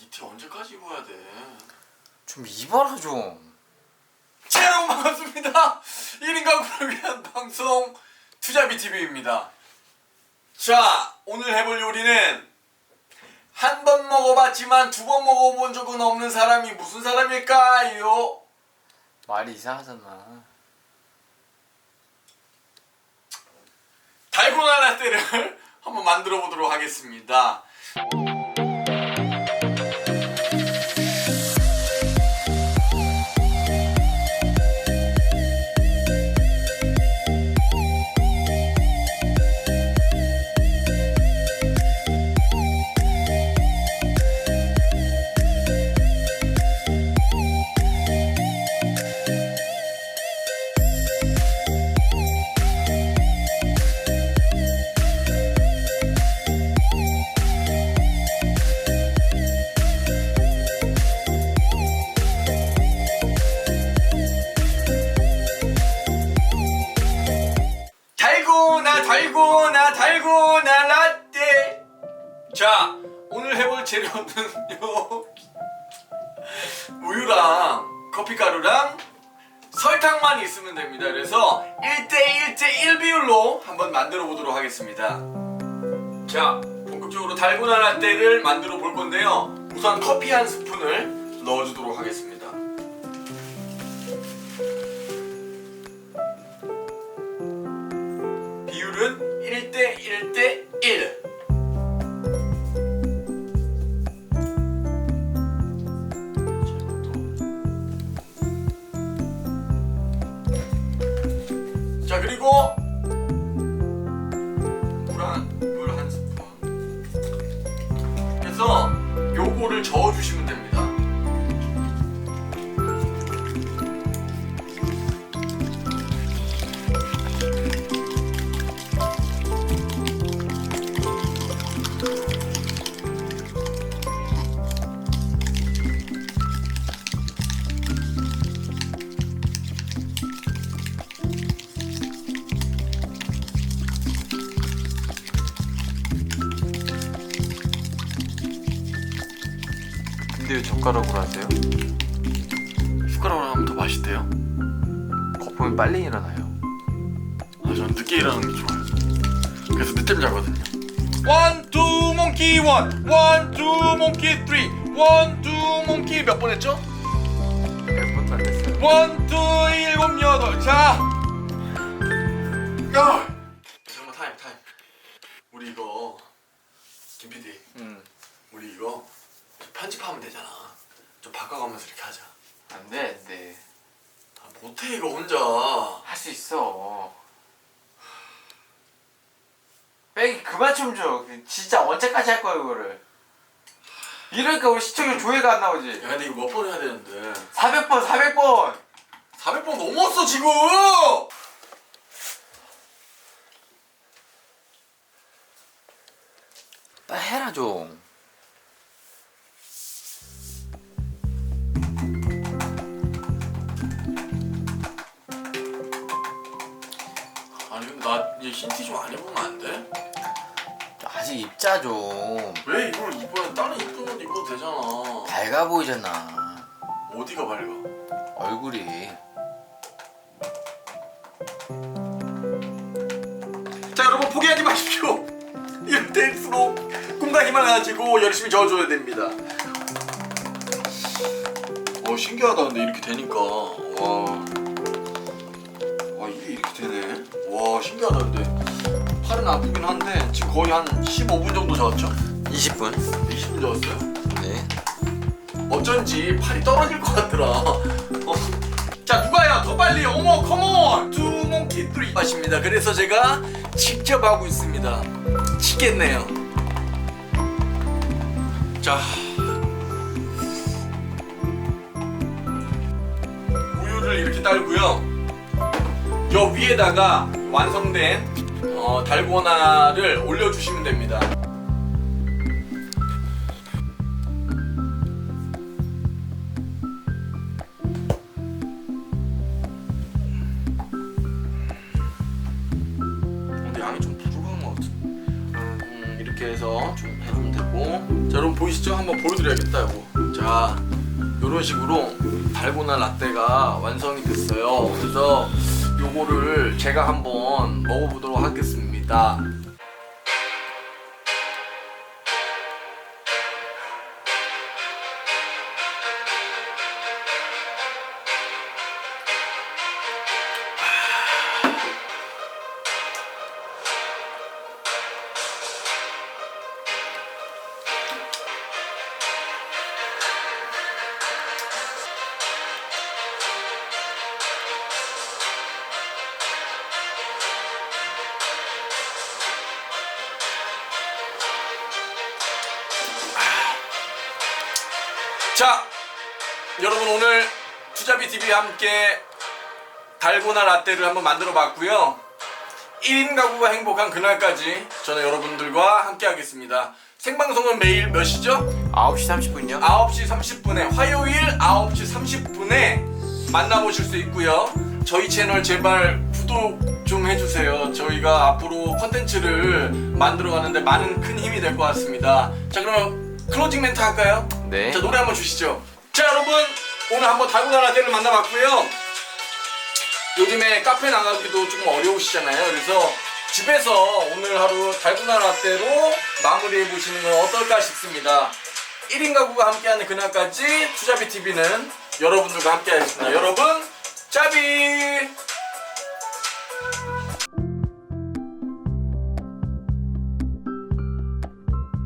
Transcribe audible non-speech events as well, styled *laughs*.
이티 언제까지 입어야 돼? 좀 입어라 좀. 자 여러분 반갑습니다 1인 가구를 위한 방송 투자비 TV입니다 자 오늘 해볼 요리는 한 번 먹어봤지만 두 번 먹어본 적은 없는 사람이 무슨 사람일까요? 말이 이상하잖아. 달고나 라떼를 *laughs* 한번 만들어 보도록 하겠습니다 재료는요. *laughs* 우유랑 커피가루랑 설탕만 있으면 됩니다. 그래서 1대1대1 비율로 한번 만들어 보도록 하겠습니다. 자 본격적으로 달고나 라떼를 만들어 볼 건데요. 우선 커피 한 스푼을 넣어주도록 하겠습니다. 비율은 1대 1대 물한물한 스푼. 해서 요거를 저어주시면 왜 젓가락으로 하세요? 숟가락으로 하면 더 맛있대요. 거품이 빨리 일어나요. 아, 전 늦게 일어나는 게 좋아요. 그래서 늦잠 자거든요. 원, 투, 몽키, 원, 원, 투, 몽키, 쓰리, 원, 투, 몽키 몇 번 했죠? 몇 번도 안 됐어요. 원, 투, 일곱, 여덟, 자. 야. 잠깐만 타임, 타임. 우리 이거 김 PD, 응. 우리 이거 좀 편집하면 되잖아. 좀 바꿔가면서 이렇게 하자. 안 돼, 안 돼. 아, 못해 이거 혼자. 할 수 있어. 빼기 그만 좀 줘. 진짜 언제까지 할 거야 이거를. 이러니까 우리 시청률 조회가 안 나오지. 야, 근데 이거 몇 번 해야 되는데. 400번, 400번. 400번 넘었어 지금. 빨리 해라 좀. 나이 흰티 좀 안 입으면 안 돼? 아직 입자 좀. 왜 이걸 입어야 다른 이쁜 옷 입어도 되잖아. 밝아 보이잖아. 어디가 밝아? 얼굴이. 자 여러분 포기하지 마십시오. *laughs* 이럴 때일수록 꿈과 희망을 가지고 열심히 저어줘야 됩니다. 어 신기하다 근데 이렇게 되니까 와. 되네. 와 신기하다 근데 팔은 아프긴 한데 지금 거의 한 15분 정도 저었죠? 20분. 20분 저었어요? 네. 어쩐지 팔이 떨어질 것 같더라. 어. 자 누가야 더 빨리 어머 컴온 투몽키 쓰리 맛입니다. 그래서 제가 직접 하고 있습니다. 치겠네요. 자 우유를 이렇게 딸고요. 여 위에다가 완성된 어, 달고나를 올려주시면 됩니다. 근데 양이 좀 부족한 것 같아. 음, 이렇게 해서 좀 해주면 되고. 자, 여러분 보이시죠? 한번 보여드려야겠다 이거 자 요런 식으로 달고나 라떼가 완성이 됐어요 그래서 요거를 제가 한번 먹어보도록 하겠습니다 자 여러분 오늘 투자비 TV와 함께 달고나 라떼를 한번 만들어 봤고요 1인 가구가 행복한 그날까지 저는 여러분들과 함께 하겠습니다 생방송은 매일 몇 시죠? 9시 30분요 9시 30분에 화요일 9시 30분에 만나보실 수 있고요. 저희 채널 제발 구독 좀 해주세요. 저희가 앞으로 컨텐츠를 만들어 가는데 많은 큰 힘이 될 것 같습니다. 자 그러면 클로징 멘트 할까요? 네 자 노래 한번 주시죠. 자 여러분 오늘 한번 달고나 라떼를 만나봤고요. 요즘에 카페 나가기도 조금 어려우시잖아요. 그래서 집에서 오늘 하루 달고나 라떼로 마무리해 보시는 건 어떨까 싶습니다. 1인 가구가 함께하는 그날까지 투자비 TV는 여러분들과 함께하겠습니다. 여러분 짜비